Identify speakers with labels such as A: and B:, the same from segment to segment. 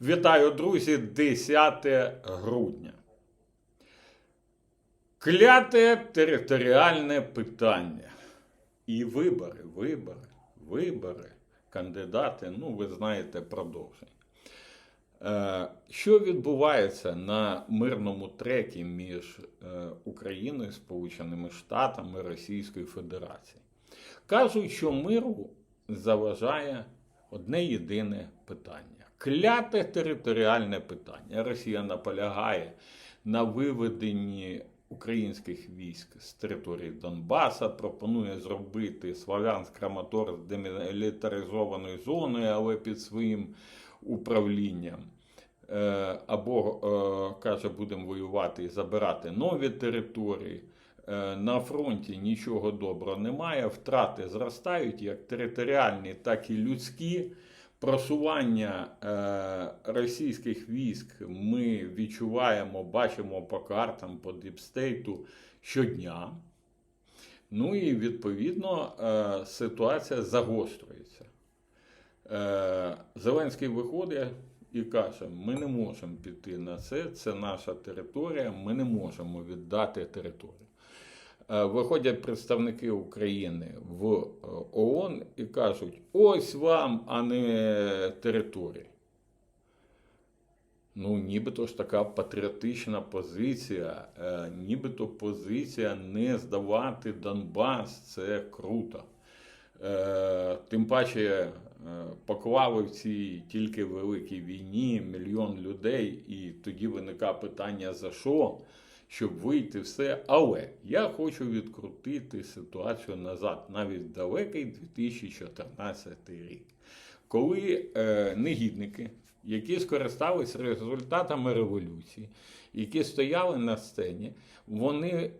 A: Вітаю, друзі, 10 грудня. Кляте територіальне питання. І вибори, вибори, вибори, кандидати, ну, ви знаєте, продовження. Е, Що відбувається на мирному трекі між е, Україною, Сполученими Штатами Російською Федерацією? Кажуть, що миру заважає одне єдине питання. Кляте територіальне питання. Росія наполягає на виведенні українських військ з території Донбаса, пропонує зробити Славянськ Краматор демілітаризованою зоною, але під своїм управлінням. Е, Або е, каже, будемо воювати і забирати нові території. Е, На фронті нічого доброго немає. Втрати зростають як територіальні, так і людські. Просування е, російських військ ми відчуваємо, бачимо по картам, по діпстейту щодня. Ну і відповідно е, ситуація загострюється. Е, Зеленський виходить і каже: ми не можемо піти на це, це наша територія, ми не можемо віддати територію. Е, Виходять представники України в е, ООН і кажуть: ось вам, а не територія. Ну, нібито ж така патріотична позиція, е, нібито позиція не здавати Донбас це круто. Тим паче поклали в цій тільки великій війні мільйон людей, і тоді виникає питання за що, щоб вийти все. Але я хочу відкрутити ситуацію назад, навіть далекий 2014 рік, коли е, негідники, які скористались результатами революції, які стояли на сцені, вони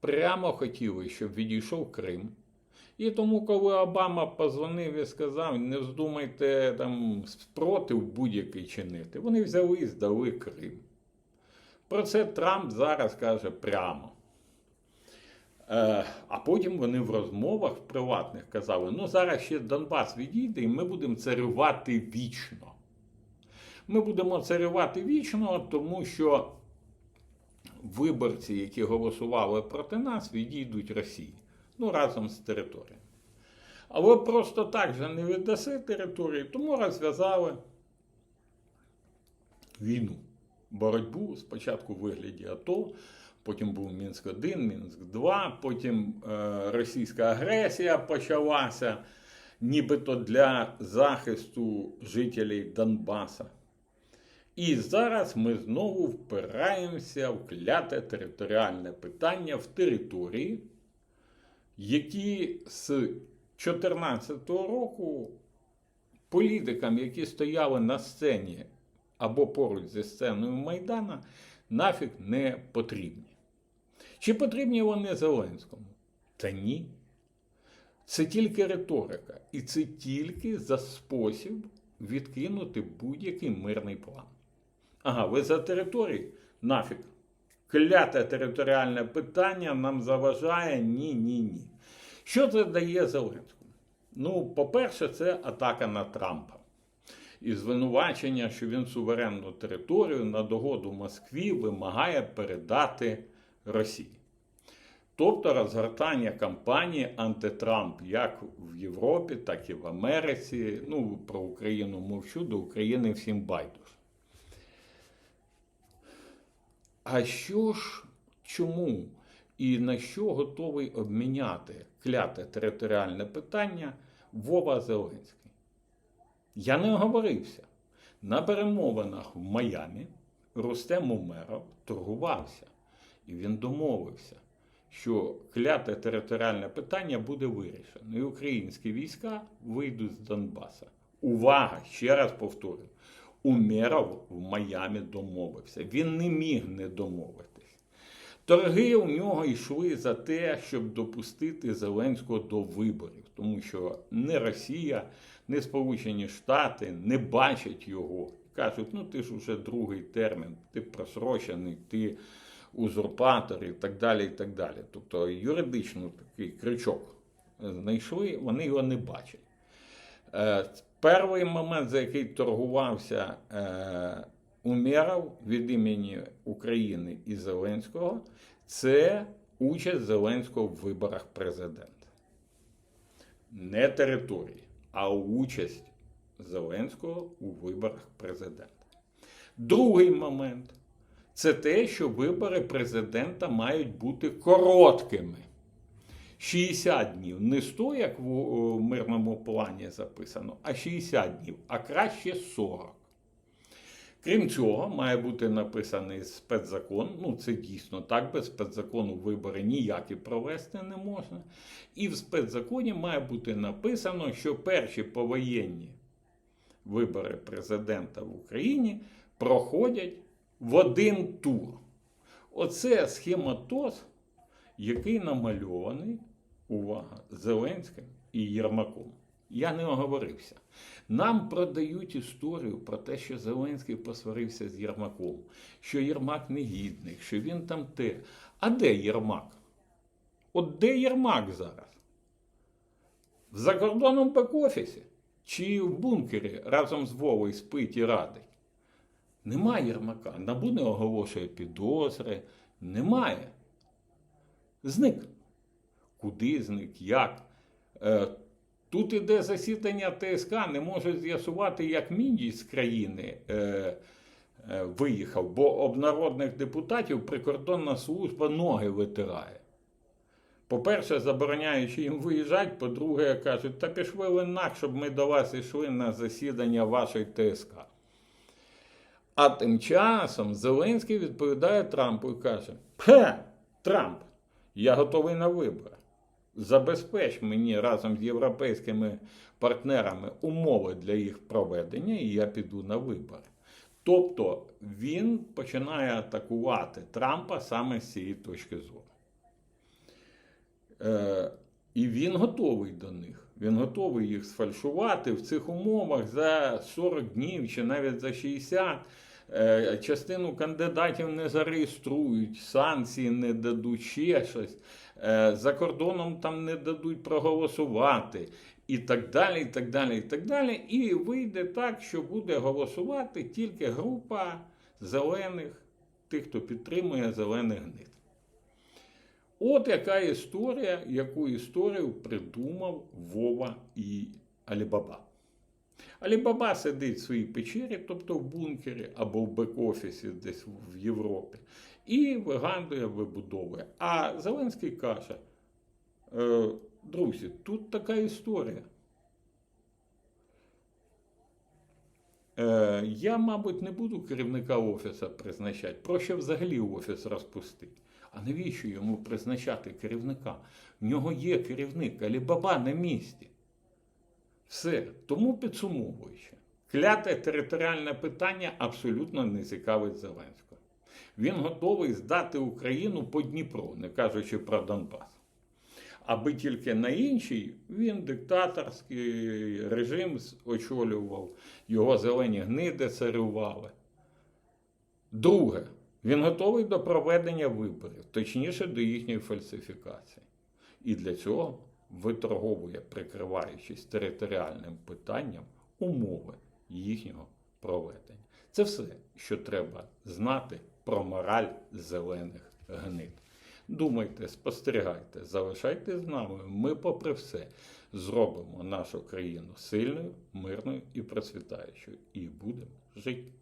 A: прямо хотіли, щоб відійшов Крим. І тому, коли Обама позвонив і сказав, не вздумайте там спротив будь-який чинити, вони взяли і здали Крим. Про це Трамп зараз каже прямо. Е, а потім вони в розмовах приватних казали: ну зараз ще Донбас відійде, і ми будемо царювати вічно. Ми будемо царювати вічно, тому що виборці, які голосували проти нас, відійдуть Росії. Ну, разом з територією. Але просто так же не віддаси території, тому розв'язали війну, боротьбу спочатку в вигляді АТО, потім був Мінськ 1, Мінськ 2, потім е, російська агресія почалася, нібито для захисту жителів Донбаса. І зараз ми знову впираємося в кляте територіальне питання в території, які з 2014 року політикам, які стояли на сцені або поруч зі сценою Майдана, нафіг не потрібні. Чи потрібні вони Зеленському? Та ні. Це тільки риторика. І це тільки за спосіб відкинути будь-який мирний план. Ага, ви за території? Нафіг. Кляте територіальне питання нам заважає ні, ні, ні. Що це дає Зеленському? Ну, по-перше, це атака на Трампа. І звинувачення, що він суверенну територію на догоду Москві вимагає передати Росії. Тобто розгортання кампанії антитрамп як в Європі, так і в Америці. Ну, про Україну мовчу, до України всім байдуже. А що ж, чому і на що готовий обміняти кляте територіальне питання Вова Зеленський? Я не оговорився. На перемовинах в Майамі Рустем Умеров торгувався. І він домовився, що кляте територіальне питання буде вирішено. І українські війська вийдуть з Донбаса. Увага! Ще раз повторюю. Умеров в Майамі домовився. Він не міг не домовитись. Торги у нього йшли за те, щоб допустити Зеленського до виборів, тому що не Росія, не Сполучені Штати не бачать його. Кажуть, ну ти ж уже другий термін, ти просрочений, ти узурпатор і так далі. і так далі. Тобто юридично такий крючок знайшли, вони його не бачать. Е, Перший момент, за який торгувався е, Умєров від імені України і Зеленського, це участь Зеленського в виборах президента. Не території, а участь Зеленського у виборах президента. Другий момент це те, що вибори президента мають бути короткими. 60 днів. Не 100, як в мирному плані записано, а 60 днів, а краще 40. Крім цього, має бути написаний спецзакон. Ну, це дійсно так, без спецзакону вибори ніякі провести не можна. І в спецзаконі має бути написано, що перші повоєнні вибори президента в Україні проходять в один тур. Оце схематоз, який намальований, увага, Зеленським і Єрмаком. Я не оговорився. Нам продають історію про те, що Зеленський посварився з Єрмаком, що Єрмак негідник, що він там те. А де Єрмак? От де Єрмак зараз? В закордонному бек-офісі? Чи в бункері разом з Вовою спить і радить? Немає Єрмака. Набу не оголошує підозри. Немає. Зник. Куди зник? Як? Тут іде засідання ТСК, не можуть з'ясувати, як Міндій з країни е, е, виїхав, бо об народних депутатів прикордонна служба ноги витирає. По-перше, забороняючи їм виїжджати, по-друге, кажуть, та пішли ви нах, щоб ми до вас йшли на засідання вашої ТСК. А тим часом Зеленський відповідає Трампу і каже: Хе, Трамп, я готовий на вибори. Забезпеч мені разом з європейськими партнерами умови для їх проведення, і я піду на вибори. Тобто він починає атакувати Трампа саме з цієї точки зору. Е, і він готовий до них. Він готовий їх сфальшувати в цих умовах за 40 днів чи навіть за 60. Е, частину кандидатів не зареєструють, санкції не дадуть ще щось, е, за кордоном там не дадуть проголосувати. І так далі, і так далі, і так далі. І вийде так, що буде голосувати тільки група зелених, тих, хто підтримує зелених гнид. От яка історія, яку історію придумав Вова і Алібаба. Алібаба сидить в своїй печері, тобто в бункері або в бек-офісі десь в Європі, і вигадує, вибудовує. А Зеленський каже: «Е, друзі, тут така історія. Е, я, мабуть, не буду керівника офісу призначати. Проще взагалі офіс розпустити. А навіщо йому призначати керівника? В нього є керівник, Алібаба на місці. Все. Тому підсумовуючи, кляте територіальне питання абсолютно не цікавить Зеленського. Він готовий здати Україну по Дніпру, не кажучи про Донбас. Аби тільки на іншій він диктаторський режим очолював, його зелені гниди царювали. Друге, він готовий до проведення виборів, точніше до їхньої фальсифікації. І для цього виторговує, прикриваючись територіальним питанням, умови їхнього проведення. Це все, що треба знати про мораль зелених гнид. Думайте, спостерігайте, залишайте з нами. Ми, попри все, зробимо нашу країну сильною, мирною і процвітаючою. І будемо жити.